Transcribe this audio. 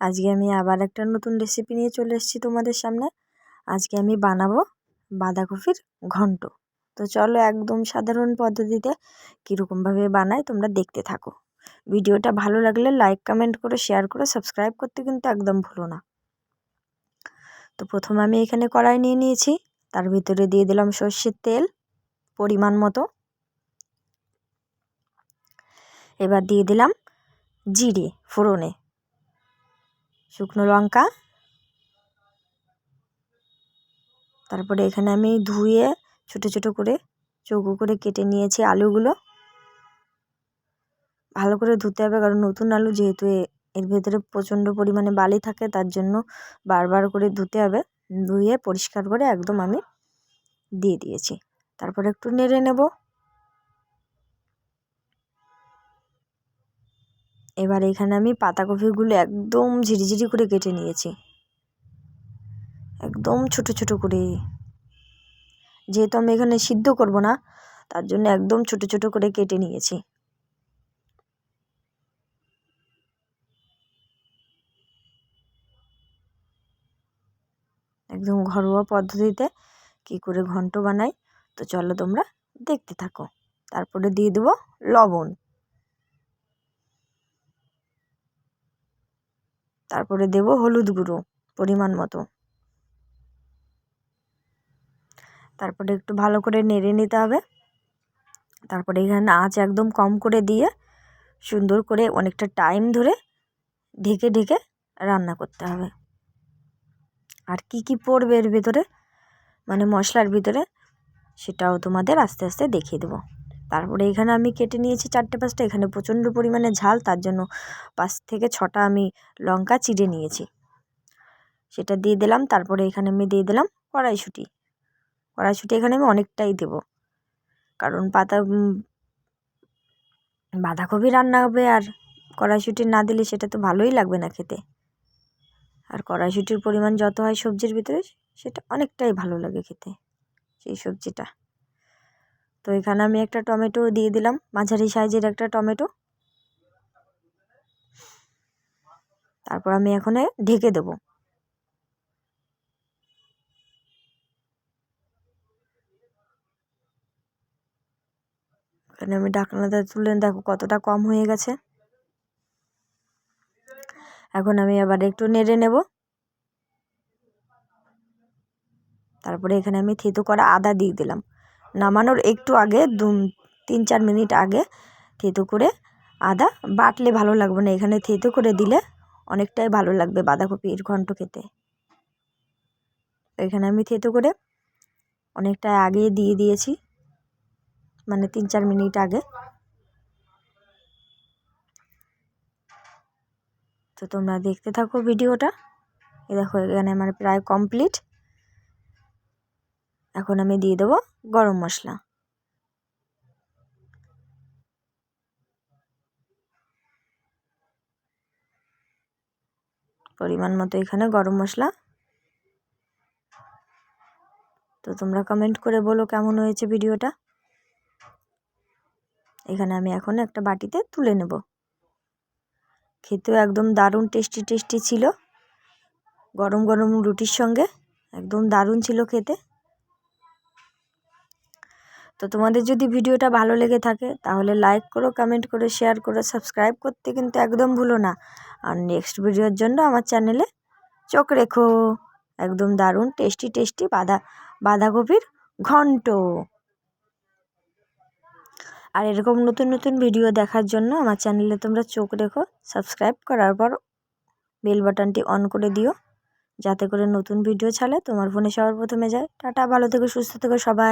আজকে আমি আবার একটা নতুন রেসিপি নিয়ে চলে এসেছি তোমাদের সামনে। আজকে আমি বানাবো বাঁধাকপির ঘন্ট। তো চলো একদম সাধারণ পদ্ধতিতে কীরকমভাবে বানাই তোমরা দেখতে থাকো। ভিডিওটা ভালো লাগলে লাইক কমেন্ট করে শেয়ার করে সাবস্ক্রাইব করতে কিন্তু একদম ভুলো না। তো প্রথমে আমি এখানে কড়াই নিয়ে নিয়েছি। তার ভিতরে দিয়ে দিলাম সর্ষের তেল পরিমাণ মতো। এবার দিয়ে দিলাম জিরে ফোড়নে। শুকনো লঙ্কা। তারপরে এখানে আমি ধুয়ে ছোটো ছোটো করে চৌকো করে কেটে নিয়েছি আলুগুলো। ভালো করে ধুতে হবে কারণ নতুন আলু যেহেতু এর ভেতরে প্রচণ্ড পরিমাণে বালি থাকে তার জন্য বারবার করে ধুতে হবে। ধুয়ে পরিষ্কার করে একদম আমি দিয়ে দিয়েছি। তারপরে একটু নেড়ে নেব। এবার এখানে আমি পাতাকপিগুলো একদম ঝিরিঝিরি করে কেটে নিয়েছি। একদম ছোট ছোট করে। যেহেতু আমি এখানে সিদ্ধ করব না, তার জন্য একদম ছোট ছোট করে কেটে নিয়েছি। একদম ঘরোয়া পদ্ধতিতে কি করে ঘন্ট বানাই, তো চলো তোমরা দেখতে থাকো। তারপরে দিয়ে দেবো লবণ। তারপরে দেব হলুদ গুঁড়ো, পরিমাণ মতো। তারপরে একটু ভালো করে নেড়ে নিতে হবে। তারপরে এখানে আঁচ একদম কম করে দিয়ে সুন্দর করে অনেকটা টাইম ধরে ঢেকে ঢেকে রান্না করতে হবে। আর কি কি পড়বে এর ভিতরে? মানে মশলার ভিতরে? সেটাও তোমাদের আস্তে আস্তে দেখিয়ে দেবো। তারপরে এখানে আমি কেটে নিয়েছি চারটে পাঁচটা, এখানে প্রচণ্ড পরিমাণে ঝাল, তার জন্য পাঁচ থেকে ছটা আমি লঙ্কা চিড়ে নিয়েছি। সেটা দিয়ে দিলাম, তারপরে এখানে আমি দিয়ে দিলাম কড়াইশুঁটি। কড়াইশুঁটি এখানে আমি অনেকটাই দেব। কারণ পাতা বাঁধাকপি রান্না হবে আর কড়াইশুঁটি না দিলে সেটা তো ভালোই লাগবে না খেতে। আর কড়াইশুঁটির পরিমাণ যত হয় সবজির ভিতরে, সেটা অনেকটাই ভালো লাগে খেতে, সেই সবজিটা। তো এখানে আমি একটা টমেটো দিয়ে দিলাম, মাঝারি সাইজের একটা টমেটো। তারপর আমি এখানে ঢেকে দেবো। এখানে আমি ঢাকনাটা তুলে, দেখো কতটা কম হয়ে গেছে। এখন আমি আবার একটু নেড়ে নেব। তারপরে এখানে আমি থেতো করা আদা দিয়ে দিলাম। নামানোর একটু আগে দু তিন চার মিনিট আগে থেতো করে আদা বাটলে ভালো লাগবে না। এখানে থেতো করে দিলে অনেকটাই ভালো লাগবে বাঁধাকপির ঘন্ট খেতে। এখানে আমি থেতো করে অনেকটা আগে দিয়ে দিয়েছি মানে তিন চার মিনিট আগে। তো তোমরা দেখতে থাকো ভিডিওটা। এ দেখো, এখানে আমার প্রায় কমপ্লিট এখন আমি দিয়ে দেবো গরম মশলা। পরিমাণ মতো এখানে গরম মশলা। তো তোমরা কমেন্ট করে বলো কেমন হয়েছে ভিডিওটা। এখানে আমি এখন একটা বাটিতে তুলে নেব। খেতেও একদম দারুণ টেস্টি টেস্টি ছিল। গরম গরম রুটির সঙ্গে একদম দারুণ ছিল খেতে। তো তোমাদের যদি ভিডিওটা ভালো লেগে থাকে, তাহলে লাইক করো কমেন্ট করো শেয়ার করো সাবস্ক্রাইব করতে কিন্তু একদম ভুলো না। আর নেক্সট ভিডিওর জন্য আমার চ্যানেলে চোখ রেখো। একদম দারুণ টেস্টি টেস্টি বাঁধা, বাঁধাকপির ঘন্ট। আর এরকম নতুন নতুন ভিডিও দেখার জন্য আমার চ্যানেলে তোমরা চোখ রেখো সাবস্ক্রাইব করার পর বেল বাটনটি অন করে দিও। যাতে করে নতুন ভিডিও ছাড়লে তোমার ফোনে সবার প্রথমে যায়। টাটা, ভালো থেকো, সুস্থ থেকো, সবাই।